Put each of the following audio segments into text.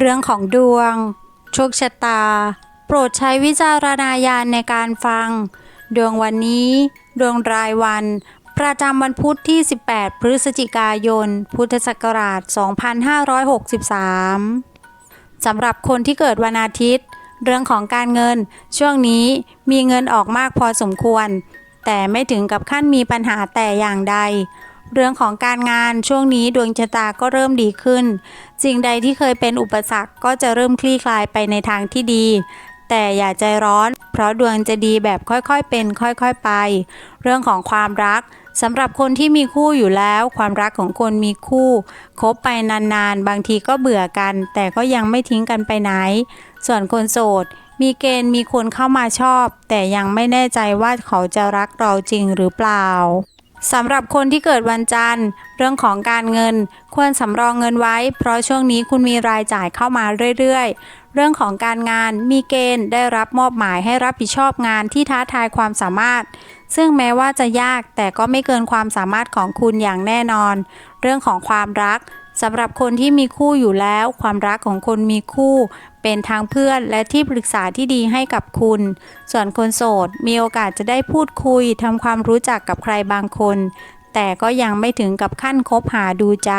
เรื่องของดวง โชคชะตา โปรดใช้วิจารณญาณในการฟัง ดวงวันนี้ ดวงรายวัน ประจำวันพุธที่ 18 พฤศจิกายน พุทธศักราช 2563 สำหรับคนที่เกิดวันอาทิตย์ เรื่องของการเงิน ช่วงนี้มีเงินออกมากพอสมควร แต่ไม่ถึงกับขั้นมีปัญหาแต่อย่างใด เรื่องของการงานช่วงนี้ดวงชะตาก็เริ่มดีขึ้นสิ่งใดที่เคยเป็นอุปสรรคก็จะเริ่มคลี่คลายไปในทางที่ดี แต่อย่าใจร้อน เพราะดวงจะดีแบบค่อยๆเป็น ค่อยๆไป เรื่องของความรักสำหรับคนที่มีคู่อยู่แล้ว ความรักของคนมีคู่คบไปนานๆ บางทีก็เบื่อกัน แต่ก็ยังไม่ทิ้งกันไปไหน ส่วนคนโสด มีเกณฑ์มีคนเข้ามาชอบ แต่ยังไม่แน่ใจว่าเขาจะรักเราจริงหรือเปล่า สำหรับคนที่เกิดวันจันทร์ เรื่องของการเงิน ควรสำรองเงินไว้ เพราะช่วงนี้คุณมีรายจ่ายเข้ามาเรื่อยๆ เรื่องของการงานมีเกณฑ์ได้รับมอบหมายให้รับผิดชอบงานที่ท้าทายความสามารถ ซึ่งแม้ว่าจะยากแต่ก็ไม่เกินความสามารถของคุณอย่างแน่นอน เรื่องของความรัก สำหรับคนที่มีคู่อยู่แล้ว ความรักของคนมีคู่ เป็นทางเพื่อนและที่ปรึกษาที่ดีให้กับคุณ ส่วนคนโสด มีโอกาสจะได้พูดคุยทำความรู้จักกับใครบางคน แต่ก็ยังไม่ถึงกับขั้นคบหาดูใจ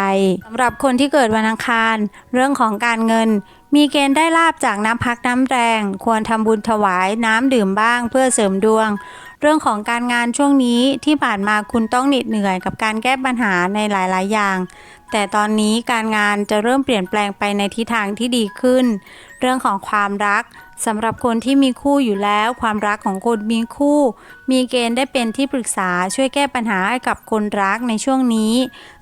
สำหรับคนที่เกิดวันอังคาร เรื่องของการเงิน มีเกณฑ์ได้ลาบจากน้ำพักน้ำแรง ควรทำบุญถวายน้ำดื่มบ้างเพื่อเสริมดวงเรื่องของการงานช่วงนี้ที่ผ่านมาคุณต้องเหน็ดเหนื่อยกับการแก้ปัญหาในหลาย ๆ อย่าง แต่ตอนนี้การงานจะเริ่มเปลี่ยนแปลงไปในทิศทางที่ดีขึ้น เรื่องของความรักสำหรับคนที่มีคู่อยู่แล้ว ความรักของคนมีคู่ มีเกณฑ์ได้เป็นที่ปรึกษาช่วยแก้ปัญหาให้กับคนรักในช่วงนี้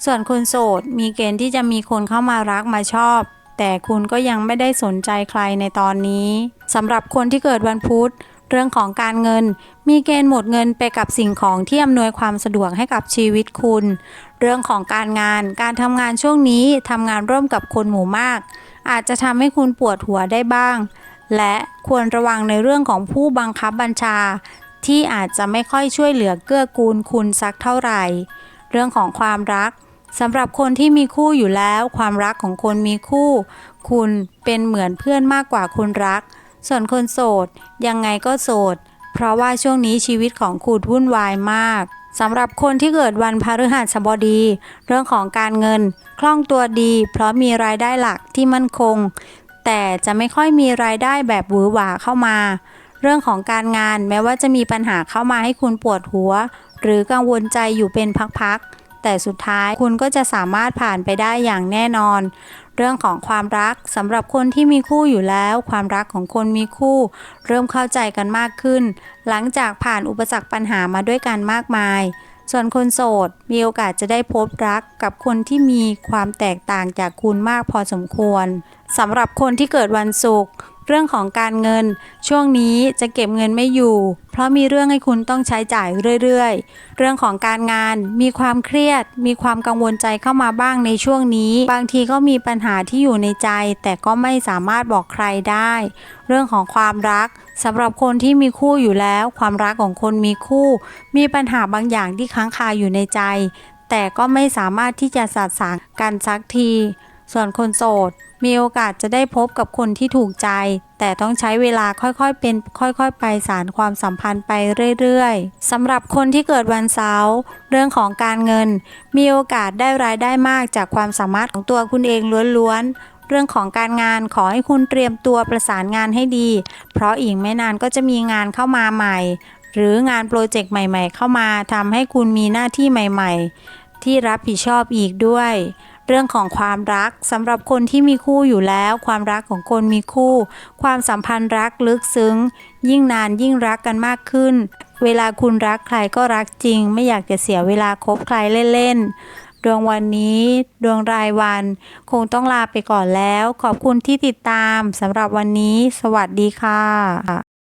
ส่วนคนโสด มีเกณฑ์ที่จะมีคนเข้ามารักมาชอบ แต่คุณก็ยังไม่ได้สนใจใครในตอนนี้สำหรับคนที่เกิดวันพุธ เรื่องของการเงิน มีเกณฑ์หมดเงินไปกับสิ่งของที่อำนวยความสะดวกให้กับชีวิตคุณ เรื่องของการงาน การทำงานช่วงนี้ทำงานร่วมกับคนหมู่มาก อาจจะทำให้คุณปวดหัวได้บ้าง และควรระวังในเรื่องของผู้บังคับบัญชา ที่อาจจะไม่ค่อยช่วยเหลือเกื้อกูลคุณสักเท่าไหร่ เรื่องของความรักสำหรับคนที่มีคู่อยู่แล้ว ความรักของคนมีคู่ คุณเป็นเหมือนเพื่อนมากกว่าคนรัก ส่วนคนโสด ยังไงก็โสด เพราะว่าช่วงนี้ชีวิตของคุณวุ่นวายมากสำหรับคนที่เกิดวันพฤหัสบดี เรื่องของการเงิน คล่องตัวดี เพราะมีรายได้หลักที่มั่นคง แต่จะไม่ค่อยมีรายได้แบบหวือหวาเข้ามา เรื่องของการงานแม้ว่าจะมีปัญหาเข้ามาให้คุณปวดหัว หรือกังวลใจอยู่เป็นพักๆ แต่สุดท้ายคุณก็จะสามารถผ่านไปได้อย่างแน่นอน เรื่องของความรักสำหรับคนที่มีคู่อยู่แล้ว ความรักของคนมีคู่ เริ่มเข้าใจกันมากขึ้น หลังจากผ่านอุปสรรคปัญหามาด้วยกันมากมาย ส่วนคนโสดมีโอกาสจะได้พบรักกับคนที่มีความแตกต่างจากคุณมากพอสมควรสำหรับคนที่เกิดวันศุกร์ เรื่องของการเงิน ช่วงนี้จะเก็บเงินไม่อยู่ เพราะมีเรื่องให้คุณต้องใช้จ่ายเรื่อยๆ เรื่องของการงานมีความเครียด มีความกังวลใจเข้ามาบ้างในช่วงนี้ บางทีก็มีปัญหาที่อยู่ในใจ แต่ก็ไม่สามารถบอกใครได้ เรื่องของความรักสำหรับคนที่มีคู่อยู่แล้ว ความรักของคนมีคู่ มีปัญหาบางอย่างที่ค้างคาอยู่ในใจ แต่ก็ไม่สามารถที่จะสาดสางกันสักที ส่วนคนโสด มีโอกาสจะได้พบกับคนที่ถูกใจ แต่ต้องใช้เวลาค่อยๆ เป็นค่อยๆ ไปสารความสัมพันธ์ไปเรื่อยๆสำหรับคนที่เกิดวันเสาร์เรื่องของการเงิน มีโอกาสได้รายได้มากจากความสามารถของตัวคุณเองล้วนๆเรื่องของการงานขอให้คุณเตรียมตัวประสานงานให้ดี เพราะอีกไม่นานก็จะมีงานเข้ามาใหม่ หรืองานโปรเจกต์ใหม่ ๆ เข้ามาทำให้คุณมีหน้าที่ใหม่ ๆ ที่รับผิดชอบอีกด้วย เรื่องของความรักสำหรับคนที่มีคู่อยู่แล้ว ความรักของคนมีคู่ ความสัมพันธ์รักลึกซึ้ง ยิ่งนานยิ่งรักกันมากขึ้น เวลาคุณรักใครก็รักจริง ไม่อยากจะเสียเวลาคบใครเล่นๆดวงวันนี้ดวงรายวัน คงต้องลาไปก่อนแล้ว ขอบคุณที่ติดตามสำหรับวันนี้ สวัสดีค่ะ